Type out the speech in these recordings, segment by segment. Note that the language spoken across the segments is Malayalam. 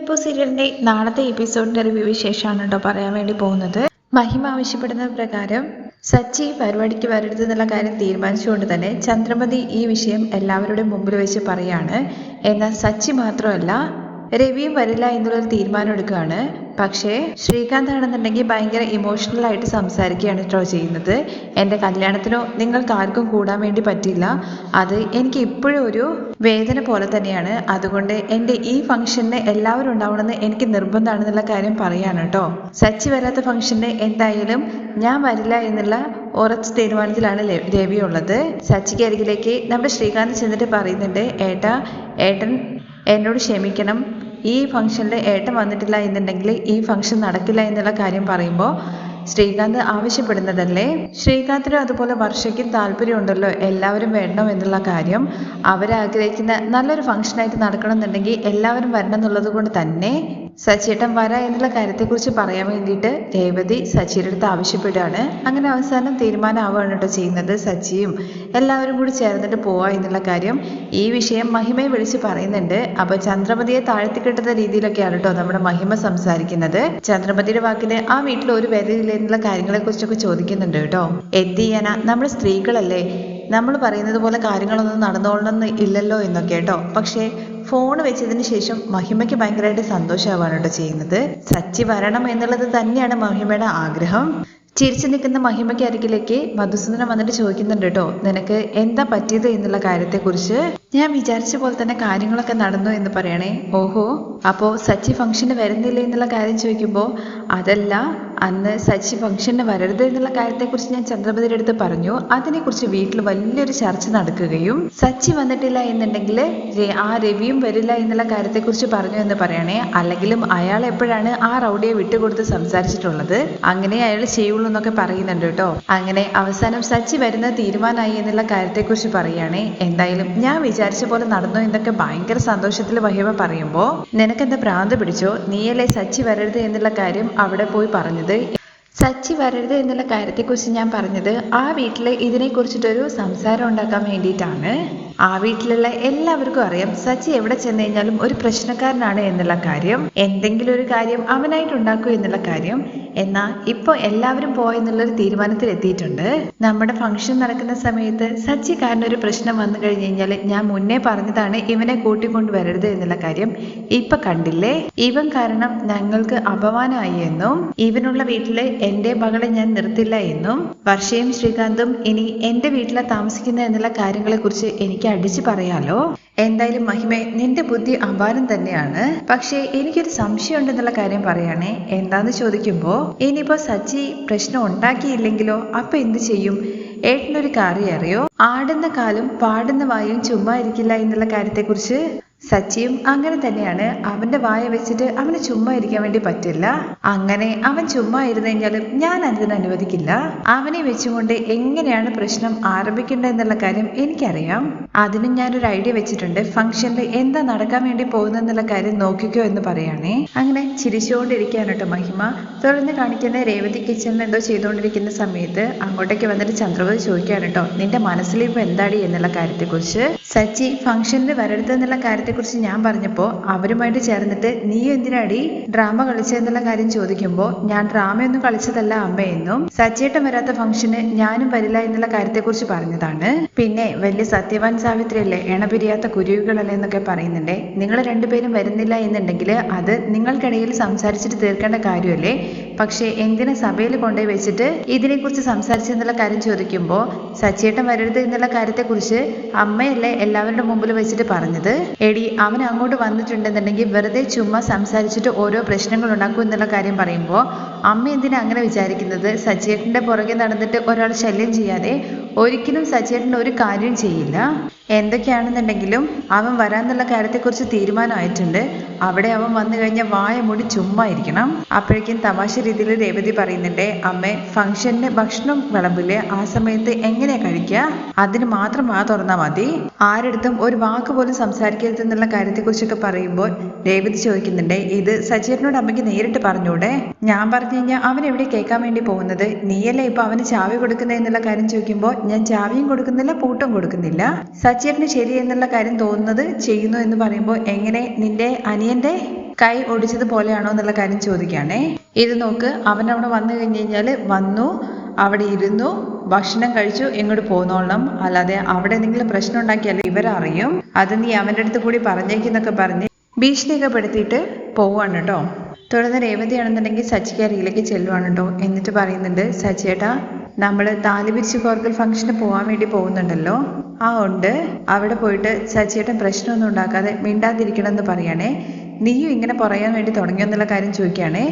ഇപ്പോൾ സീരിയലിന്റെ നാളത്തെ എപ്പിസോഡിന്റെ റിവ്യൂ വിശേഷമാണ് കേട്ടോ പറയാൻ വേണ്ടി പോകുന്നത്. മഹിമ ആവശ്യപ്പെടുന്ന പ്രകാരം സച്ചി പരിപാടിക്ക് വരരുത് എന്നുള്ള കാര്യം തീരുമാനിച്ചുകൊണ്ട് തന്നെ ചന്ദ്രമതി ഈ വിഷയം എല്ലാവരുടെയും മുമ്പിൽ വെച്ച് പറയാണ്. എന്നാൽ സച്ചി മാത്രമല്ല രവിയും വരില്ല എന്നുള്ളൊരു തീരുമാനം എടുക്കുകയാണ്. പക്ഷേ ശ്രീകാന്ത് ആണെന്നുണ്ടെങ്കിൽ ഭയങ്കര ഇമോഷണൽ ആയിട്ട് സംസാരിക്കുകയാണ് കേട്ടോ ചെയ്യുന്നത്. എന്റെ കല്യാണത്തിനോ നിങ്ങൾക്ക് ആർക്കും കൂടാൻ വേണ്ടി പറ്റില്ല അത് എനിക്ക് ഇപ്പോഴും ഒരു വേദന പോലെ തന്നെയാണ്. അതുകൊണ്ട് എന്റെ ഈ ഫംഗ്ഷന് എല്ലാവരും ഉണ്ടാവണമെന്ന് എനിക്ക് നിർബന്ധമാണെന്നുള്ള കാര്യം പറയാണ് കേട്ടോ. സച്ചി വരാത്ത ഫംഗ്ഷന് എന്തായാലും ഞാൻ വരില്ല എന്നുള്ള ഉറച്ച തീരുമാനത്തിലാണ് രവി ഉള്ളത്. സച്ചിക്ക് അരികിലേക്ക് നമ്മുടെ ശ്രീകാന്ത് ചെന്നിട്ട് പറയുന്നുണ്ട് ഏട്ടാ ഏട്ടൻ എന്നോട് ക്ഷമിക്കണം. ഈ ഫംഗ്ഷനിൽ ഏട്ടൻ വന്നിട്ടില്ല എന്നുണ്ടെങ്കിൽ ഈ ഫംഗ്ഷൻ നടക്കില്ല എന്നുള്ള കാര്യം പറയുമ്പോൾ ശ്രീകാന്ത് ആവശ്യപ്പെടുന്നതല്ലേ? ശ്രീകാന്തിനും അതുപോലെ വർഷയ്ക്കും താല്പര്യമുണ്ടല്ലോ എല്ലാവരും വരണം എന്നുള്ള കാര്യം. അവരാഗ്രഹിക്കുന്ന നല്ലൊരു ഫംഗ്ഷനായിട്ട് നടക്കണം എന്നുണ്ടെങ്കിൽ എല്ലാവരും വരണം എന്നുള്ളത് കൊണ്ട് തന്നെ സച്ചിയേട്ടൻ വര എന്നുള്ള കാര്യത്തെക്കുറിച്ച് പറയാൻ വേണ്ടിയിട്ട് രേവതി സച്ചിയുടെ അടുത്ത് ആവശ്യപ്പെടുകയാണ്. അങ്ങനെ അവസാനം തീരുമാനമാവുകയാണ് കേട്ടോ ചെയ്യുന്നത് സച്ചിയും എല്ലാവരും കൂടി ചേർന്നിട്ട് പോവാ എന്നുള്ള കാര്യം ഈ വിഷയം മഹിമയെ വിളിച്ച് പറയുന്നുണ്ട്. അപ്പൊ ചന്ദ്രമതിയെ താഴ്ത്തിക്കെട്ടുന്ന രീതിയിലൊക്കെയാണ് കേട്ടോ നമ്മുടെ മഹിമ സംസാരിക്കുന്നത്. ചന്ദ്രമതിയുടെ വാക്കിന് ആ വീട്ടിൽ ഒരു വിലയില്ല എന്നുള്ള കാര്യങ്ങളെക്കുറിച്ചൊക്കെ ചോദിക്കുന്നുണ്ട് കേട്ടോ. എത്തിയന നമ്മൾ സ്ത്രീകളല്ലേ? നമ്മൾ പറയുന്നത് പോലെ കാര്യങ്ങളൊന്നും നടന്നോളണമെന്ന് ഇല്ലല്ലോ എന്നൊക്കെ കേട്ടോ. പക്ഷേ ഫോൺ വെച്ചതിന് ശേഷം മഹിമയ്ക്ക് ഭയങ്കരമായിട്ട് സന്തോഷമാവാണ് കേട്ടോ ചെയ്യുന്നത്. സച്ചി വരണം എന്നുള്ളത് തന്നെയാണ് മഹിമയുടെ ആഗ്രഹം. ചിരിച്ചു നിൽക്കുന്ന മഹിമയ്ക്ക് അരികിലേക്ക് മധുസൂദനൻ വന്നിട്ട് ചോദിക്കുന്നുണ്ട് കേട്ടോ നിനക്ക് എന്താ പറ്റിയത് എന്നുള്ള കാര്യത്തെക്കുറിച്ച്? ഞാൻ വിചാരിച്ച പോലെ തന്നെ കാര്യങ്ങളൊക്കെ നടന്നു എന്ന് പറയണേ. ഓഹോ അപ്പോൾ സച്ചി ഫംഗ്ഷന് വരുന്നില്ല എന്നുള്ള കാര്യം ചോദിക്കുമ്പോൾ അതല്ല അന്ന് സച്ചി ഫംഗ്ഷന് വരരുത് എന്നുള്ള കാര്യത്തെക്കുറിച്ച് ഞാൻ ചന്ദ്രപതിയുടെ അടുത്ത് പറഞ്ഞു. അതിനെക്കുറിച്ച് വീട്ടിൽ വലിയൊരു ചർച്ച നടക്കുകയും സച്ചി വന്നിട്ടില്ല എന്നുണ്ടെങ്കിൽ ആ രവിയും വരില്ല എന്നുള്ള കാര്യത്തെക്കുറിച്ച് പറഞ്ഞു എന്ന് പറയണേ. അല്ലെങ്കിലും അയാൾ എപ്പോഴാണ് ആ റൗഡിയെ വിട്ടുകൊടുത്ത് സംസാരിച്ചിട്ടുള്ളത്? അങ്ങനെ അയാൾ ചെയ്യുള്ളൂ എന്നൊക്കെ പറയുന്നുണ്ട് കേട്ടോ. അങ്ങനെ അവസാനം സച്ചി വരുന്ന തീരുമാനമായി എന്നുള്ള കാര്യത്തെക്കുറിച്ച് പറയുകയാണേ എന്തായാലും ഞാൻ വിചാരിച്ച പോലെ നടന്നു എന്നൊക്കെ ഭയങ്കര സന്തോഷത്തിൽ മഹിമ പറയുമ്പോൾ നിനക്കെന്താ ഭ്രാന്ത് പിടിച്ചോ? നീയല്ലേ സച്ചി വരരുത് എന്നുള്ള കാര്യം അവിടെ പോയി പറഞ്ഞത്? സച്ചി വരരുത് എന്നുള്ള കാര്യത്തെക്കുറിച്ച് ഞാൻ പറഞ്ഞത് ആ വീട്ടിൽ ഇതിനെക്കുറിച്ചിട്ടൊരു സംസാരം ഉണ്ടാക്കാൻ വേണ്ടിയിട്ടാണ്. ആ വീട്ടിലുള്ള എല്ലാവർക്കും അറിയാം സച്ചി എവിടെ ചെന്ന് കഴിഞ്ഞാലും ഒരു പ്രശ്നക്കാരനാണ് എന്നുള്ള കാര്യം. എന്തെങ്കിലും ഒരു കാര്യം അവനായിട്ട് ഉണ്ടാക്കും എന്നുള്ള കാര്യം. എന്നാൽ ഇപ്പോൾ എല്ലാവരും പോയെന്നുള്ളൊരു തീരുമാനത്തിൽ എത്തിയിട്ടുണ്ട് നമ്മുടെ ഫംഗ്ഷൻ നടക്കുന്ന സമയത്ത് സച്ചി കാരണം ഒരു പ്രശ്നം വന്നു കഴിഞ്ഞു കഴിഞ്ഞാൽ ഞാൻ മുന്നേ പറഞ്ഞതാണ് ഇവനെ കൂട്ടിക്കൊണ്ട് വരരുത് എന്നുള്ള കാര്യം. ഇപ്പൊ കണ്ടില്ലേ? ഇവൻ കാരണം ഞങ്ങൾക്ക് അപമാനമായി എന്നും ഇവനുള്ള വീട്ടിൽ എന്റെ മകളെ ഞാൻ നിർത്തില്ല എന്നും വർഷയും ശ്രീകാന്തും ഇനി എന്റെ വീട്ടിലെ താമസിക്കുന്നത് എന്നുള്ള കാര്യങ്ങളെ കുറിച്ച് എനിക്ക് അടിച്ചു പറയാലോ? എന്തായാലും മഹിമ നിന്റെ ബുദ്ധി അപാരം തന്നെയാണ്. പക്ഷേ എനിക്കൊരു സംശയം ഉണ്ടെന്നുള്ള കാര്യം പറയണേ. എന്താന്ന് ചോദിക്കുമ്പോ ഇനിയിപ്പോ സച്ചി പ്രശ്നം ഉണ്ടാക്കിയില്ലെങ്കിലോ അപ്പൊ എന്ത് ചെയ്യും? ഏട്ടനൊരു കാര്യം അറിയോ? ആടുന്ന കാലും പാടുന്ന വായും ചുമ്മാ ഇരിക്കില്ല എന്നുള്ള കാര്യത്തെക്കുറിച്ച്? സച്ചിയും അങ്ങനെ തന്നെയാണ് അവന്റെ വായ വെച്ചിട്ട് അവന് ചുമ്മാ ഇരിക്കാൻ വേണ്ടി പറ്റില്ല. അങ്ങനെ അവൻ ചുമ്മാ ഇരുന്ന് ഞാൻ അതിന് അനുവദിക്കില്ല. അവനെ വെച്ചുകൊണ്ട് എങ്ങനെയാണ് പ്രശ്നം ആരംഭിക്കേണ്ടത് എന്നുള്ള കാര്യം എനിക്കറിയാം. അതിനും ഞാനൊരു ഐഡിയ വെച്ചിട്ടുണ്ട്. ഫംഗ്ഷനിൽ എന്താ നടക്കാൻ വേണ്ടി പോകുന്നെന്നുള്ള കാര്യം നോക്കിക്കോ എന്ന് പറയുകയാണേ അങ്ങനെ ചിരിച്ചുകൊണ്ടിരിക്കുകയാണ് കേട്ടോ മഹിമ. തുടർന്ന് കാണിക്കുന്ന രേവതി കിച്ചണിൽ എന്തോ ചെയ്തുകൊണ്ടിരിക്കുന്ന സമയത്ത് അങ്ങോട്ടേക്ക് വന്നിട്ട് ചന്ദ്രവതി ചോദിക്കുകയാണ് കേട്ടോ നിന്റെ മനസ്സിൽ ഇപ്പൊ എന്താടി എന്നുള്ള കാര്യത്തെക്കുറിച്ച്? സച്ചി ഫംഗ്ഷനിൽ വരരുത് എന്നുള്ള കാര്യത്തെക്കുറിച്ച് ഞാൻ പറഞ്ഞപ്പോൾ അവരുമായിട്ട് ചേർന്നിട്ട് നീ എന്തിനാടി ഡ്രാമ കളിച്ചതെന്നുള്ള കാര്യം ചോദിക്കുമ്പോൾ ഞാൻ ഡ്രാമയൊന്നും കളിച്ചതല്ല അമ്മയെന്നും സച്ചേട്ടൻ വരാത്ത ഫംഗ്ഷന് ഞാനും വരില്ല എന്നുള്ള കാര്യത്തെക്കുറിച്ച് പറഞ്ഞതാണ്. പിന്നെ വലിയ സത്യവാൻ സാവിത്രി അല്ലേ എണപിരിയാത്ത കുരുവികളല്ലേ എന്നൊക്കെ പറയുന്നുണ്ടേ. നിങ്ങൾ രണ്ടുപേരും വരുന്നില്ല എന്നുണ്ടെങ്കിൽ അത് നിങ്ങൾക്കിടയിൽ സംസാരിച്ചിട്ട് തീർക്കേണ്ട കാര്യമല്ലേ? പക്ഷേ എന്തിനു സഭയിൽ കൊണ്ടുപോയി വെച്ചിട്ട് ഇതിനെക്കുറിച്ച് സംസാരിച്ചെന്നുള്ള കാര്യം ചോദിക്കുമ്പോൾ സച്ചേട്ടൻ വരരുത് എന്നുള്ള കാര്യത്തെക്കുറിച്ച് അമ്മയല്ലേ എല്ലാവരുടെ മുമ്പിൽ വെച്ചിട്ട് പറഞ്ഞത്? എടി അവൻ അങ്ങോട്ട് വന്നിട്ടുണ്ടെന്നുണ്ടെങ്കിൽ വെറുതെ ചുമ്മാ സംസാരിച്ചിട്ട് ഓരോ പ്രശ്നങ്ങൾ ഉണ്ടാക്കും എന്നുള്ള കാര്യം പറയുമ്പോൾ അമ്മ എന്തിനാ അങ്ങനെ വിചാരിക്കുന്നത്? സച്ചേട്ടന്റെ പുറകെ നടന്നിട്ട് ഒരാൾ ശല്യം ചെയ്യാതെ ഒരിക്കലും സച്ചേട്ടൻ ഒരു കാര്യം ചെയ്യില്ല. എന്തൊക്കെയാണെന്നുണ്ടെങ്കിലും അവൻ വരാന്നുള്ള കാര്യത്തെക്കുറിച്ച് തീരുമാനമായിട്ടുണ്ട്. അവിടെ അവൻ വന്നു കഴിഞ്ഞാൽ വായ മുടി ചുമ്മാ ഇരിക്കണം. അപ്പോഴേക്കും തമാശ രീതിയിൽ രേവതി പറയുന്നുണ്ട് അമ്മ ഫംഗ്ഷന് ഭക്ഷണം വിളമ്പില്ലേ? ആ സമയത്ത് എങ്ങനെയാ കഴിക്കുക? അതിന് മാത്രം ആ തുറന്നാൽ മതി. ആരെടുത്തും ഒരു വാക്ക് പോലും സംസാരിക്കരുത് എന്നുള്ള കാര്യത്തെക്കുറിച്ചൊക്കെ പറയുമ്പോൾ രേവതി ചോദിക്കുന്നുണ്ട് ഇത് സച്ചേട്ടനോട് അമ്മയ്ക്ക് നേരിട്ട് പറഞ്ഞൂടെ? ഞാൻ പറഞ്ഞ പറഞ്ഞു കഴിഞ്ഞാൽ അവൻ എവിടെ കേൾക്കാൻ വേണ്ടി പോകുന്നത്? നീയല്ലേ ഇപ്പൊ അവന് ചാവി കൊടുക്കുന്നത് എന്നുള്ള കാര്യം ചോദിക്കുമ്പോൾ ഞാൻ ചാവിയും കൊടുക്കുന്നില്ല പൂട്ടും കൊടുക്കുന്നില്ല. സച്ചേട്ടന് ശരി എന്നുള്ള കാര്യം തോന്നുന്നത് ചെയ്യുന്നു എന്ന് പറയുമ്പോൾ എങ്ങനെ നിന്റെ അനിയന്റെ കൈ ഒടിച്ചത് പോലെയാണോ എന്നുള്ള കാര്യം ചോദിക്കുകയാണേ. ഇത് നോക്ക് അവൻ അവിടെ വന്നു കഴിഞ്ഞ് കഴിഞ്ഞാൽ വന്നു അവിടെ ഇരുന്നു ഭക്ഷണം കഴിച്ചു ഇങ്ങോട്ട് പോന്നോളണം. അല്ലാതെ അവിടെ എന്തെങ്കിലും പ്രശ്നം ഉണ്ടാക്കിയാൽ ഇവരറിയും. അത് നീ അവന്റെ അടുത്ത് കൂടി പറഞ്ഞേക്കെന്നൊക്കെ പറഞ്ഞ് ഭീഷണിയൊക്കെ പെടുത്തിയിട്ട് പോവാണ് കേട്ടോ. തുടർന്ന് രേവതിയാണെന്നുണ്ടെങ്കിൽ സച്ചിക്ക് അരികിലേക്ക് ചെല്ലുവാണ് കേട്ടോ. എന്നിട്ട് പറയുന്നുണ്ട് സച്ചിയേട്ടാ നമ്മൾ താലി പിരിച്ച് കോർക്കൽ ഫംഗ്ഷന് പോകാൻ വേണ്ടി പോകുന്നുണ്ടല്ലോ. ആ ഉണ്ട്. അവിടെ പോയിട്ട് സച്ചിയേട്ടൻ പ്രശ്നമൊന്നും ഉണ്ടാക്കാതെ മിണ്ടാതിരിക്കണം എന്ന് പറയണേ. നീയും ഇങ്ങനെ പറയാൻ വേണ്ടി തുടങ്ങിയോ എന്നുള്ള കാര്യം ചോദിക്കുകയാണേ.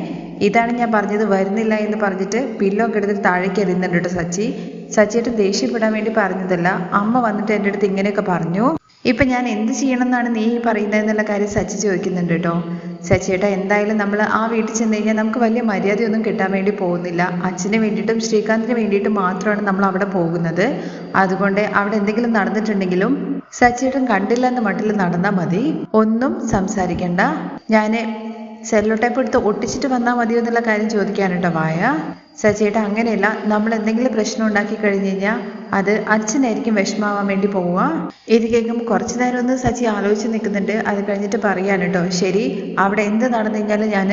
ഇതാണ് ഞാൻ പറഞ്ഞത് വരുന്നില്ല എന്ന് പറഞ്ഞിട്ട് പില്ലോ ഒക്കെ എടുത്തിട്ട് താഴേക്ക് എറിയുന്നുണ്ട് കേട്ടോ സച്ചി. സച്ചിയേട്ടൻ ദേഷ്യപ്പെടാൻ വേണ്ടി പറഞ്ഞതല്ല അമ്മ വന്നിട്ട് എന്റെ അടുത്ത് ഇങ്ങനെയൊക്കെ പറഞ്ഞു. ഇപ്പൊ ഞാൻ എന്ത് ചെയ്യണം എന്നാണ് നീ ഈ പറയുന്നത് എന്നുള്ള കാര്യം സച്ചി ചോദിക്കുന്നുണ്ട് കേട്ടോ. സച്ചിയേട്ടാ എന്തായാലും നമ്മൾ ആ വീട്ടിൽ ചെന്ന് കഴിഞ്ഞാൽ നമുക്ക് വലിയ മര്യാദയൊന്നും കിട്ടാൻ വേണ്ടി പോകുന്നില്ല. അച്ഛന് വേണ്ടിയിട്ടും ശ്രീകാന്തിന് വേണ്ടിയിട്ടും മാത്രമാണ് നമ്മൾ അവിടെ പോകുന്നത്. അതുകൊണ്ട് അവിടെ എന്തെങ്കിലും നടന്നിട്ടുണ്ടെങ്കിലും സച്ചിയേട്ടൻ കണ്ടില്ല എന്ന മട്ടിൽ നടന്നാൽ മതി. ഒന്നും സംസാരിക്കണ്ട. ഞാൻ സെല്ലോ ടൈപ്പ് എടുത്ത് ഒട്ടിച്ചിട്ട് വന്നാൽ മതിയോ എന്നുള്ള കാര്യം ചോദിക്കാനുണ്ടോ വായ ചേട്ടാ അങ്ങനെയല്ല. നമ്മൾ എന്തെങ്കിലും പ്രശ്നം ഉണ്ടാക്കി കഴിഞ്ഞ് കഴിഞ്ഞാൽ അത് അച്ഛനായിരിക്കും വിഷമാവാൻ വേണ്ടി പോവുക. ഇത് കേൾക്കുമ്പോൾ കുറച്ച് നേരം ഒന്ന് സച്ചി ആലോചിച്ച് നിൽക്കുന്നുണ്ട്. അത് കഴിഞ്ഞിട്ട് പറയാൻ കേട്ടോ. ശരി അവിടെ എന്ത് നടന്നു കഴിഞ്ഞാലും ഞാൻ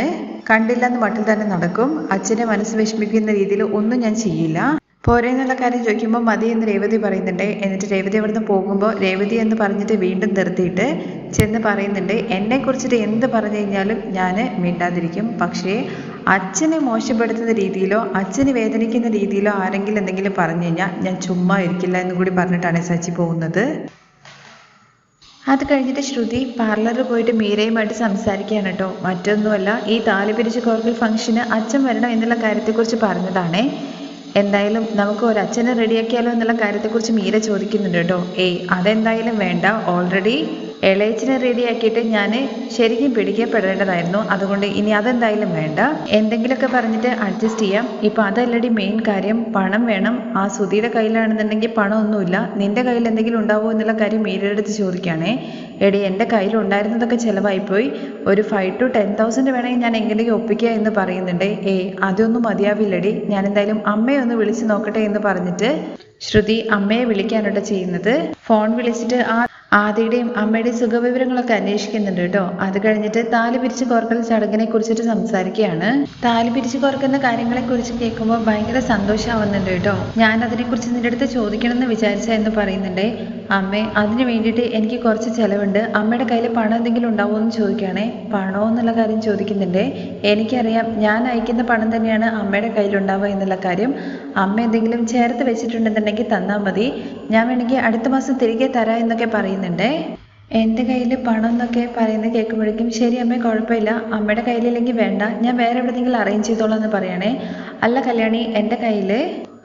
കണ്ടില്ല എന്ന് മട്ടിൽ തന്നെ നടക്കും. അച്ഛനെ മനസ്സ് വിഷമിക്കുന്ന രീതിയിൽ ഒന്നും ഞാൻ ചെയ്യില്ല. പോരെ എന്നുള്ള കാര്യം ചോദിക്കുമ്പോൾ മതി എന്ന് രേവതി പറയുന്നുണ്ട്. എന്നിട്ട് രേവതി അവിടുന്ന് പോകുമ്പോൾ രേവതി എന്ന് പറഞ്ഞിട്ട് വീണ്ടും നിർത്തിയിട്ട് ചെന്ന് പറയുന്നുണ്ട്. എന്നെ കുറിച്ചിട്ട് എന്ത് പറഞ്ഞു കഴിഞ്ഞാലും ഞാൻ മിണ്ടാതിരിക്കും. പക്ഷേ അച്ഛനെ മോശപ്പെടുത്തുന്ന രീതിയിലോ അച്ഛന് വേദനിക്കുന്ന രീതിയിലോ ആരെങ്കിലും എന്തെങ്കിലും പറഞ്ഞു കഴിഞ്ഞാൽ ഞാൻ ചുമ്മാ ഇരിക്കില്ല എന്ന് കൂടി പറഞ്ഞിട്ടാണ് സച്ചി പോകുന്നത്. അത് കഴിഞ്ഞിട്ട് ശ്രുതി പാർലറിൽ പോയിട്ട് മീരയുമായിട്ട് സംസാരിക്കുകയാണ് കേട്ടോ. മറ്റൊന്നുമല്ല ഈ താലി പിരിച്ച് കോർക്കൽ ഫംഗ്ഷന് അച്ഛൻ വരണം എന്നുള്ള കാര്യത്തെക്കുറിച്ച് പറഞ്ഞതാണേ. എന്തായാലും നമുക്ക് ഒരു അച്ഛനെ റെഡിയാക്കിയാലോ എന്നുള്ള കാര്യത്തെക്കുറിച്ച് മീര ചോദിക്കുന്നുണ്ട് കേട്ടോ. ഏയ് അതെന്തായാലും വേണ്ട. ഓൾറെഡി ഇളയച്ചിനെ റെഡിയാക്കിയിട്ട് ഞാൻ ശരിക്കും പിടിക്കപ്പെടേണ്ടതായിരുന്നു. അതുകൊണ്ട് ഇനി അതെന്തായാലും വേണ്ട. എന്തെങ്കിലുമൊക്കെ പറഞ്ഞിട്ട് അഡ്ജസ്റ്റ് ചെയ്യാം. ഇപ്പം അതല്ലടി മെയിൻ കാര്യം. പണം വേണം. ആ സുധിയുടെ കയ്യിലാണെന്നുണ്ടെങ്കിൽ പണമൊന്നുമില്ല. നിന്റെ കയ്യിൽ എന്തെങ്കിലും ഉണ്ടാവുമോ എന്നുള്ള കാര്യം മീരയുടെ അടുത്ത് ചോദിക്കുകയാണേ. എടി എന്റെ കയ്യിലുണ്ടായിരുന്നതൊക്കെ ചിലവായിപ്പോയി. ഒരു ഫൈവ് ടു ടെൻ തൗസൻഡ് വേണമെങ്കിൽ ഞാൻ എങ്ങനെയൊക്കെ ഒപ്പിക്കുക എന്ന് പറയുന്നുണ്ട്. ഏയ് അതൊന്നും മതിയാവില്ലടി. ഞാൻ എന്തായാലും അമ്മയെ ഒന്ന് വിളിച്ച് നോക്കട്ടെ എന്ന് പറഞ്ഞിട്ട് ശ്രുതി അമ്മയെ വിളിക്കാനോട്ട് ചെയ്യുന്നത്. ഫോൺ വിളിച്ചിട്ട് ആ ആദിയുടെയും അമ്മയുടെയും സുഖവിവരങ്ങളൊക്കെ അന്വേഷിക്കുന്നുണ്ട് കേട്ടോ. അത് കഴിഞ്ഞിട്ട് താലി പിരിച്ച് കോർക്കൽ ചടങ്ങിനെ കുറിച്ചിട്ട് സംസാരിക്കുകയാണ്. താലി പിരിച്ച് കോർക്കുന്ന കാര്യങ്ങളെ കുറിച്ച് കേൾക്കുമ്പോൾ ഭയങ്കര സന്തോഷമാവുന്നുണ്ട് കേട്ടോ. ഞാൻ അതിനെക്കുറിച്ച് നിന്റെ അടുത്ത് ചോദിക്കണം എന്ന് വിചാരിച്ച എന്ന് പറയുന്നുണ്ട്. അമ്മേ അതിന് വേണ്ടിയിട്ട് എനിക്ക് കുറച്ച് ചിലവുണ്ട്. അമ്മയുടെ കയ്യിൽ പണം എന്തെങ്കിലും ഉണ്ടാവുമോ എന്ന് ചോദിക്കുകയാണേ. പണമോ എന്നുള്ള കാര്യം ചോദിക്കുന്നുണ്ടേ. എനിക്കറിയാം ഞാൻ അയക്കുന്ന പണം തന്നെയാണ് അമ്മയുടെ കയ്യിലുണ്ടാവുക എന്നുള്ള കാര്യം. അമ്മ എന്തെങ്കിലും ചേർത്ത് വെച്ചിട്ടുണ്ടെന്നുണ്ടെങ്കിൽ തന്നാൽ മതി. ഞാൻ വേണമെങ്കിൽ അടുത്ത മാസം തിരികെ തരാം എന്നൊക്കെ പറയുന്നുണ്ടേ. എന്റെ കയ്യിൽ പണം എന്നൊക്കെ പറയുന്നത് കേൾക്കുമ്പോഴേക്കും ശരി അമ്മ കുഴപ്പമില്ല. അമ്മയുടെ കയ്യിലില്ലെങ്കിൽ വേണ്ട. ഞാൻ വേറെ എവിടെയെങ്കിലും അറേഞ്ച് ചെയ്തോളാം എന്ന് പറയണേ. അല്ല കല്യാണി എന്റെ കയ്യിൽ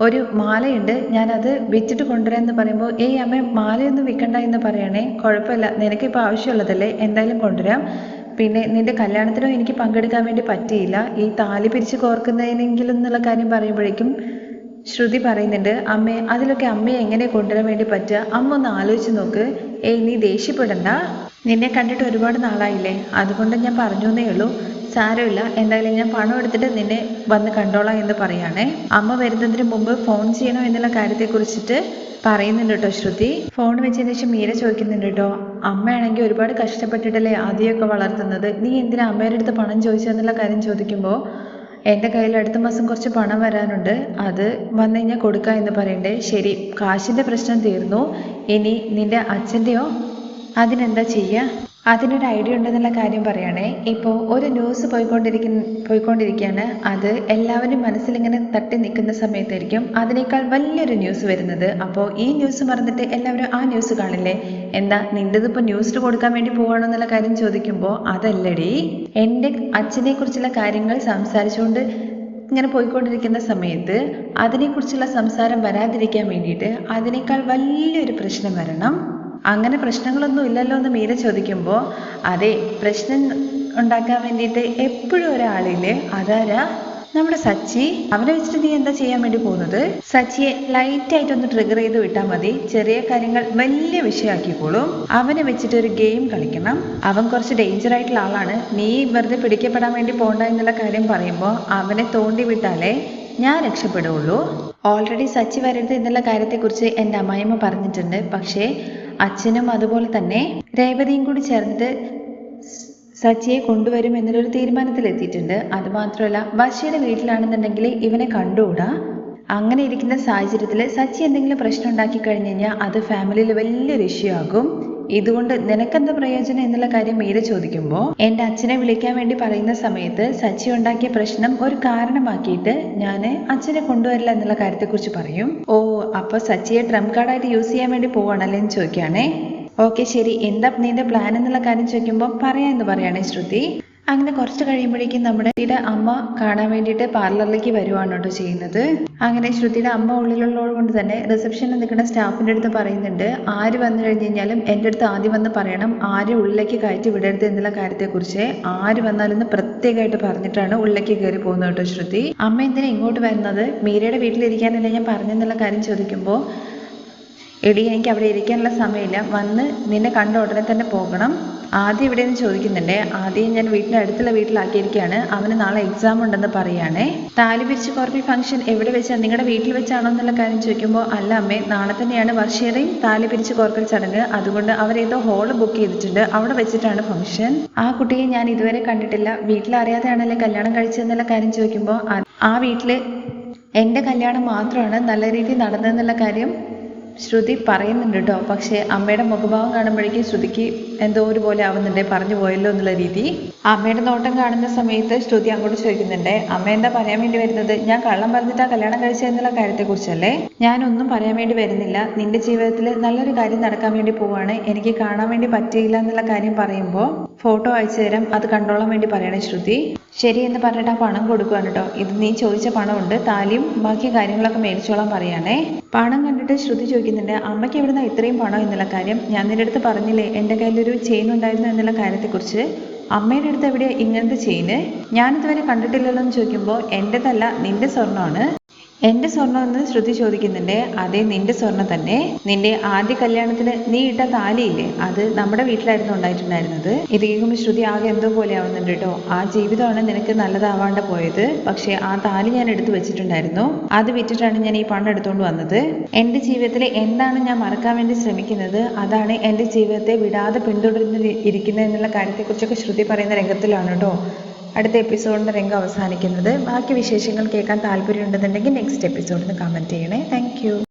ഒരു മാലയുണ്ട്. ഞാനത് വിറ്റിട്ട് കൊണ്ടുവരാമെന്ന് പറയുമ്പോൾ ഏയ് അമ്മ മാലയൊന്നും വിൽക്കണ്ട എന്ന് പറയണേ. കുഴപ്പമില്ല. നിനക്കിപ്പോൾ ആവശ്യമുള്ളതല്ലേ? എന്തായാലും കൊണ്ടുവരാം. പിന്നെ നിന്റെ കല്യാണത്തിനും എനിക്ക് പങ്കെടുക്കാൻ വേണ്ടി പറ്റിയില്ല. ഈ താലി പിരിച്ച് കോർക്കുന്നതിനെങ്കിലും എന്നുള്ള കാര്യം പറയുമ്പോഴേക്കും ശ്രുതി പറയുന്നുണ്ട് അമ്മേ അതിലൊക്കെ അമ്മയെ എങ്ങനെ കൊണ്ടുവരാൻ വേണ്ടി പറ്റുക? അമ്മ ഒന്ന് ആലോചിച്ച് നോക്ക്. ഏയ് നീ ദേഷ്യപ്പെടണ്ട. നിന്നെ കണ്ടിട്ട് ഒരുപാട് നാളായില്ലേ? അതുകൊണ്ട് ഞാൻ പറഞ്ഞു എന്നേ ഉള്ളൂ. സാരമില്ല. എന്തായാലും ഞാൻ പണം എടുത്തിട്ട് നിന്നെ വന്ന് കണ്ടോളാം എന്ന് പറയാണേ അമ്മ വരുന്നതിന് മുമ്പ് ഫോൺ ചെയ്യണോ എന്നുള്ള കാര്യത്തെക്കുറിച്ചിട്ട് പറയുന്നുണ്ട് കേട്ടോ ശ്രുതി. ഫോൺ വെച്ചതിന് ശേഷം മീര ചോദിക്കുന്നുണ്ട് കേട്ടോ. അമ്മയാണെങ്കിൽ ഒരുപാട് കഷ്ടപ്പെട്ടിട്ടല്ലേ ആദ്യമൊക്കെ വളർത്തുന്നത്? നീ എന്തിനാ അമ്മയുടെ അടുത്ത് പണം ചോദിച്ചതെന്നുള്ള കാര്യം ചോദിക്കുമ്പോൾ എന്റെ കയ്യിൽ അടുത്ത മാസം കുറച്ച് പണം വരാനുണ്ട്. അത് വന്നു കഴിഞ്ഞാൽ കൊടുക്കാം എന്ന് പറയണ്ടേ? ശരി കാശിന്റെ പ്രശ്നം തീർന്നു. ഇനി നിന്റെ അച്ഛന്റെയോ അതിനെന്താ ചെയ്യുക അതിനൊരു ഐഡിയ ഉണ്ടെന്നുള്ള കാര്യം പറയുകയാണേ ഇപ്പോൾ ഒരു ന്യൂസ് പോയിക്കൊണ്ടിരിക്കുന്ന പോയിക്കൊണ്ടിരിക്കുകയാണ് അത് എല്ലാവരും മനസ്സിലിങ്ങനെ തട്ടി നിൽക്കുന്ന സമയത്തായിരിക്കും അതിനേക്കാൾ വലിയൊരു ന്യൂസ് വരുന്നത്. അപ്പോൾ ഈ ന്യൂസ് മറന്നിട്ട് എല്ലാവരും ആ ന്യൂസ് കാണില്ലേ? എന്താ നിന്റെതിപ്പോൾ ന്യൂസിൽ കൊടുക്കാൻ വേണ്ടി പോവാണോ എന്നുള്ള കാര്യം ചോദിക്കുമ്പോൾ അതല്ലടി. എന്റെ അച്ഛനെക്കുറിച്ചുള്ള കാര്യങ്ങൾ സംസാരിച്ചുകൊണ്ട് ഇങ്ങനെ പോയിക്കൊണ്ടിരിക്കുന്ന സമയത്ത് അതിനെക്കുറിച്ചുള്ള സംസാരം വരാതിരിക്കാൻ വേണ്ടിയിട്ട് അതിനേക്കാൾ വലിയൊരു പ്രശ്നം വരണം. അങ്ങനെ പ്രശ്നങ്ങളൊന്നും ഇല്ലല്ലോ എന്ന് മീര ചോദിക്കുമ്പോൾ അതെ പ്രശ്നം ഉണ്ടാക്കാൻ വേണ്ടിയിട്ട് എപ്പോഴും ഒരാളില്ലേ? അതാരാ? നമ്മുടെ സച്ചി. അവനെ വെച്ചിട്ട് നീ എന്താ ചെയ്യാൻ വേണ്ടി പോകുന്നത്? സച്ചിയെ ലൈറ്റ് ആയിട്ട് ഒന്ന് ട്രിഗർ ചെയ്ത് വിട്ടാൽ മതി. ചെറിയ കാര്യങ്ങൾ വലിയ വിഷയമാക്കിക്കോളും. അവനെ വെച്ചിട്ട് ഒരു ഗെയിം കളിക്കണം. അവൻ കുറച്ച് ഡേഞ്ചർ ആയിട്ടുള്ള ആളാണ്. നീ വെറുതെ പിടിക്കപ്പെടാൻ വേണ്ടി പോണ്ട എന്നുള്ള കാര്യം പറയുമ്പോൾ അവനെ തോണ്ടി വിട്ടാലേ ഞാൻ രക്ഷപ്പെടുകയുള്ളൂ ഓൾറെഡി സച്ചി വരരുത് എന്നുള്ള കാര്യത്തെക്കുറിച്ച് എന്റെ അമ്മായിമ്മ പറഞ്ഞിട്ടുണ്ട്. പക്ഷേ അച്ഛനും അതുപോലെ തന്നെ രേവതിയും കൂടി ചേർന്നിട്ട് സച്ചിയെ കൊണ്ടുവരും എന്നൊരു തീരുമാനത്തിലെത്തിയിട്ടുണ്ട്. അതുമാത്രമല്ല ബഷീയുടെ വീട്ടിലാണെന്നുണ്ടെങ്കിൽ ഇവനെ കണ്ടുകൂടാ? അങ്ങനെ ഇരിക്കുന്ന സാഹചര്യത്തിൽ സച്ചി എന്തെങ്കിലും പ്രശ്നം ഉണ്ടാക്കി കഴിഞ്ഞ് കഴിഞ്ഞാൽ അത് ഫാമിലിയിൽ വലിയൊരു ഇഷ്യൂ ആകും. ഇതുകൊണ്ട് നിനക്കെന്താ പ്രയോജനം എന്നുള്ള കാര്യം മീര ചോദിക്കുമ്പോൾ എന്റെ അച്ഛനെ വിളിക്കാൻ വേണ്ടി പറയുന്ന സമയത്ത് സച്ചി ഉണ്ടാക്കിയ പ്രശ്നം ഒരു കാരണമാക്കിയിട്ട് ഞാൻ അച്ഛനെ കൊണ്ടുവരില്ല എന്നുള്ള കാര്യത്തെക്കുറിച്ച് പറയും. ഓ അപ്പൊ സച്ചിയെ ട്രംപ് കാർഡായിട്ട് യൂസ് ചെയ്യാൻ വേണ്ടി പോവാണല്ലേ എന്ന് ചോദിക്കുകയാണേ? ഓക്കെ ശരി. എന്താ നിന്റെ പ്ലാൻ എന്നുള്ള കാര്യം ചോദിക്കുമ്പോൾ പറയാമെന്ന് പറയുകയാണെ ശ്രുതി. അങ്ങനെ കുറച്ച് കഴിയുമ്പോഴേക്കും നമ്മുടെ ശ്രുതിയുടെ അമ്മ കാണാൻ വേണ്ടിയിട്ട് പാർലറിലേക്ക് വരുവാണ് കേട്ടോ ചെയ്യുന്നത്. അങ്ങനെ ശ്രുതിയുടെ അമ്മ ഉള്ളിലുള്ളത് കൊണ്ട് തന്നെ റിസപ്ഷനിൽ നിൽക്കുന്ന സ്റ്റാഫിന്റെ അടുത്ത് പറയുന്നുണ്ട് ആര് വന്നു കഴിഞ്ഞ് കഴിഞ്ഞാലും എന്റെ അടുത്ത് ആദ്യം വന്ന് പറയണം ആരും ഉള്ളിലേക്ക് കയറ്റി വിടരുത് എന്നുള്ള കാര്യത്തെക്കുറിച്ച്. ആര് വന്നാലും എന്ന് പ്രത്യേകമായിട്ട് പറഞ്ഞിട്ടാണ് ഉള്ളിലേക്ക് കയറി പോകുന്നത് കേട്ടോ ശ്രുതി. അമ്മ എന്തിനാ ഇങ്ങോട്ട് വരുന്നത്? മീരയുടെ വീട്ടിലിരിക്കാനല്ലേ ഞാൻ പറഞ്ഞെന്നുള്ള കാര്യം ചോദിക്കുമ്പോൾ എടി എനിക്ക് അവിടെ ഇരിക്കാനുള്ള സമയമില്ല. വന്ന് നിന്നെ കണ്ട ഉടനെ തന്നെ പോകണം. ആദ്യം ഇവിടെ നിന്ന് ചോദിക്കുന്നുണ്ട് ആദ്യം ഞാൻ വീട്ടിന്റെ അടുത്തുള്ള വീട്ടിലാക്കിയിരിക്കുകയാണ് അവന് നാളെ എക്സാം ഉണ്ടെന്ന് പറയുകയാണേ താലി പിരിച്ച് കോർപ്പി ഫംഗ്ഷൻ എവിടെ വെച്ചാൽ നിങ്ങളുടെ വീട്ടിൽ വെച്ചാണോ എന്നുള്ള കാര്യം ചോദിക്കുമ്പോൾ അല്ല അമ്മേ നാളെ തന്നെയാണ് വർഷേറെയും താലി പിരിച്ച് കോർക്കൽ ചടങ്ങ്. അതുകൊണ്ട് അവരേതോ ഹോൾ ബുക്ക് ചെയ്തിട്ടുണ്ട് അവിടെ വെച്ചിട്ടാണ് ഫംഗ്ഷൻ ആ കുട്ടിയെ ഞാൻ ഇതുവരെ കണ്ടിട്ടില്ല. വീട്ടിൽ അറിയാതെയാണല്ലേ കല്യാണം കഴിച്ചതെന്നുള്ള കാര്യം ചോദിക്കുമ്പോൾ ആ- ആ വീട്ടിൽ എന്റെ കല്യാണം മാത്രമാണ് നല്ല രീതിയിൽ നടന്നതെന്നുള്ള കാര്യം ശ്രുതി പറയുന്നുണ്ട് കേട്ടോ പക്ഷേ അമ്മയുടെ മുഖഭാവം കാണുമ്പോഴേക്കും ശ്രുതിക്ക് എന്തോ ഒരു പോലെ ആവുന്നുണ്ട്. പറഞ്ഞു പോയല്ലോ എന്നുള്ള രീതി. അമ്മയുടെ നോട്ടം കാണുന്ന സമയത്ത് ശ്രുതി അങ്ങോട്ട് ചോദിക്കുന്നുണ്ട്. അമ്മ എന്താ പറയാൻ വേണ്ടി വരുന്നത്? ഞാൻ കള്ളം പറഞ്ഞിട്ടാ കല്യാണം കഴിച്ചെന്നുള്ള കാര്യത്തെക്കുറിച്ചല്ലേ? ഞാനൊന്നും പറയാൻ വേണ്ടി വരുന്നില്ല. നിന്റെ ജീവിതത്തിൽ നല്ലൊരു കാര്യം നടക്കാൻ വേണ്ടി പോവാണ്. എനിക്ക് കാണാൻ വേണ്ടി പറ്റിയില്ല എന്നുള്ള കാര്യം പറയുമ്പോൾ ഫോട്ടോ അയച്ചു തരാം. അത് കണ്ടോളാൻ വേണ്ടി പറയണേ ശ്രുതി. ശരി എന്ന് പറഞ്ഞിട്ട് ആ പണം കൊടുക്കുവാണ് കേട്ടോ ഇത് നീ ചോദിച്ച പണമുണ്ട്. താലിയും ബാക്കി കാര്യങ്ങളൊക്കെ മേടിച്ചോളാൻ പറയാണേ. പണം കണ്ടിട്ട് ശ്രുതി ചോദിക്കുന്നുണ്ട് അമ്മയ്ക്ക് എവിടുന്ന ഇത്രയും പണം? എന്നുള്ള കാര്യം ഞാൻ നിന്റെ അടുത്ത് പറഞ്ഞില്ലേ എന്റെ കയ്യിലൊരു ചെയിൻ ഉണ്ടായിരുന്നു എന്നുള്ള കാര്യത്തെക്കുറിച്ച്. അമ്മയുടെ അടുത്ത് എവിടെ ഇങ്ങനത്തെ ചെയിന്? ഞാനിതുവരെ കണ്ടിട്ടില്ലല്ലോ എന്ന് ചോദിക്കുമ്പോൾ എന്റെതല്ല നിന്റെ സ്വർണമാണ്. എന്റെ സ്വർണം എന്ന് ശ്രുതി ചോദിക്കുന്നുണ്ട്. അതെ നിന്റെ സ്വർണം തന്നെ. നിന്റെ ആദ്യ കല്യാണത്തിന് നീ ഇട്ട താലിയില്ലേ? അത് നമ്മുടെ വീട്ടിലായിരുന്നു ഉണ്ടായിട്ടുണ്ടായിരുന്നത്. ഇത് കേൾക്കുമ്പോൾ ശ്രുതി ആകെ എന്തോ പോലെ ആവുന്നുണ്ട് കേട്ടോ. ആ ജീവിതമാണ് നിനക്ക് നല്ലതാവാണ്ട് പോയത്. പക്ഷേ ആ താലി ഞാൻ എടുത്തു വെച്ചിട്ടുണ്ടായിരുന്നു. അത് വിറ്റിട്ടാണ് ഞാൻ ഈ പണം എടുത്തുകൊണ്ട് വന്നത്. എന്റെ ജീവിതത്തിൽ എന്താണ് ഞാൻ മറക്കാൻ വേണ്ടി ശ്രമിക്കുന്നത്? അതാണ് എന്റെ ജീവിതത്തെ വിടാതെ പിന്തുടർന്ന് ഇരിക്കുന്നത് എന്നുള്ള കാര്യത്തെക്കുറിച്ചൊക്കെ ശ്രുതി പറയുന്ന രംഗത്തിലാണ് കേട്ടോ. അടുത്ത എപ്പിസോഡിന്റെ രംഗം അവസാനിക്കുന്നത്. ബാക്കി വിശേഷങ്ങൾ കേൾക്കാൻ താല്പര്യമുണ്ടെന്നുണ്ടെങ്കിൽ നെക്സ്റ്റ് എപ്പിസോഡിന് കമന്റ് ചെയ്യണേ. താങ്ക്